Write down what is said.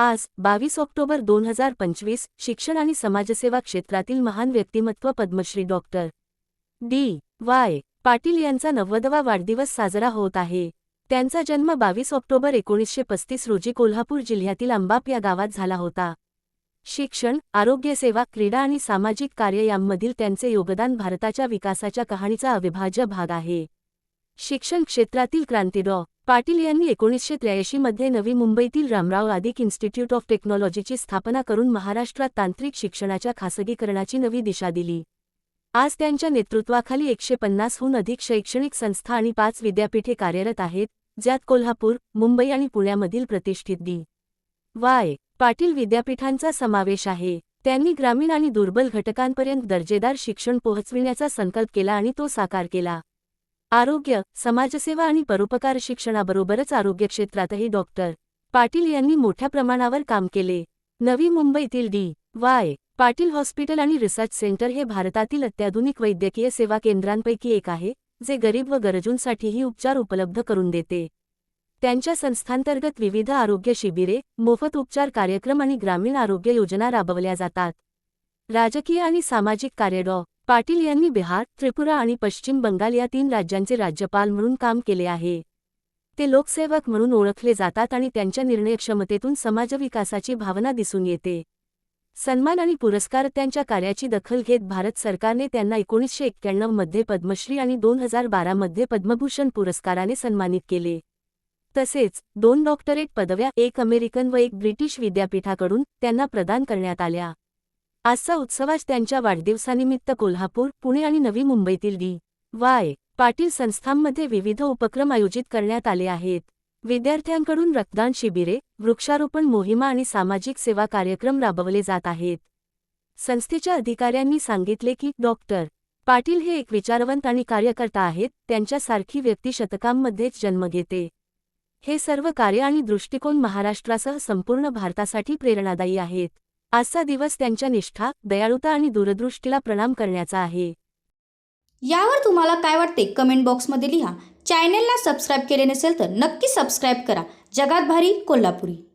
आज बावीस ऑक्टोबर दोन हजार पंचवीस शिक्षण आणि समाजसेवा क्षेत्रातील महान व्यक्तिमत्व Padmashri doctor D. Y. Patil यांचा नव्वदवा वाढदिवस साजरा होत आहे. त्यांचा जन्म बावीस ऑक्टोबर एकोणीसशे पस्तीस रोजी कोल्हापूर जिल्ह्यातील अंबाप या गावात झाला होता. शिक्षण आरोग्यसेवा क्रीडा आणि सामाजिक कार्य यांमधील त्यांचे योगदान भारताच्या विकासाच्या कहाणीचा अविभाज्य भाग आहे. शिक्षण क्षेत्रातील क्रांती डॉ. पाटील यांनी एकोणीसशे त्र्याऐंशी मध्ये नवी मुंबईतील रामराव आदिक इन्स्टिट्यूट ऑफ टेक्नॉलॉजीची स्थापना करून महाराष्ट्रात तांत्रिक शिक्षणाच्या खासगीकरणाची नवी दिशा दिली. आज त्यांच्या नेतृत्वाखाली एकशे पन्नासहून अधिक शैक्षणिक संस्था आणि पाच विद्यापीठे कार्यरत आहेत ज्यात कोल्हापूर मुंबई आणि पुण्यामधील प्रतिष्ठित डी. वाय. पाटील विद्यापीठांचा समावेश आहे. त्यांनी ग्रामीण आणि दुर्बल घटकांपर्यंत दर्जेदार शिक्षण पोहोचविण्याचा संकल्प केला आणि तो साकार केला. आरोग्य समाजसेवा आणि परोपकार शिक्षणाबरोबरच आरोग्य क्षेत्रातही डॉक्टर पाटील यांनी मोठ्या प्रमाणावर काम केले. नवी मुंबईतील डी. वाय. पाटील हॉस्पिटल आणि रिसर्च सेंटर हे भारतातील अत्याधुनिक वैद्यकीय सेवा केंद्रांपैकी एक आहे जे गरीब व गरजूंसाठीही उपचार उपलब्ध करून देते. त्यांच्या संस्थांतर्गत विविध आरोग्य शिबिरे मोफत उपचार कार्यक्रम आणि ग्रामीण आरोग्य योजना राबवल्या जातात. राजकीय आणि सामाजिक कार्य डॉ. पाटील यांनी बिहार त्रिपुरा आणि पश्चिम बंगाल या तीन राज्यांचे राज्यपाल म्हणून काम केले आहे. ते लोकसेवक म्हणून ओळखले जातात आणि त्यांच्या निर्णयक्षमतेतून समाजविकासाची भावना दिसून येते. सन्मान आणि पुरस्कार त्यांच्या कार्याची दखल घेत भारत सरकारने त्यांना एकोणीसशे एक्क्याण्णवमध्ये पद्मश्री आणि दोन हजार बारामध्ये पद्मभूषण पुरस्काराने सन्मानित केले. तसेच दोन डॉक्टरेट पदव्या एक अमेरिकन व एक ब्रिटिश विद्यापीठाकडून त्यांना प्रदान करण्यात आल्या. आजचा उत्सवाच त्यांच्या वाढदिवसानिमित्त कोल्हापूर पुणे आणि नवी मुंबईतील डी. वाय. पाटील संस्थांमध्ये विविध उपक्रम आयोजित करण्यात आले आहेत. विद्यार्थ्यांकडून रक्तदान शिबिरे वृक्षारोपण मोहिमा आणि सामाजिक सेवा कार्यक्रम राबवले जात आहेत. संस्थेच्या अधिकाऱ्यांनी सांगितले की डॉक्टर पाटील हे एक विचारवंत आणि कार्यकर्ता आहेत त्यांच्यासारखी व्यक्ती शतकांमध्येच जन्म घेते. हे सर्व कार्य आणि दृष्टिकोन महाराष्ट्रासह संपूर्ण भारतासाठी प्रेरणादायी आहेत. आजचा दिवस त्यांच्या निष्ठा दयाळुता आणि दूरदृष्टीला प्रणाम करण्याचा आहे. यावर तुम्हाला काय वाटते? कमेंट बॉक्समध्ये लिहा. चॅनेलला सबस्क्राईब केले नसेल तर नक्की सबस्क्राईब करा. जगात भारी कोल्हापुरी.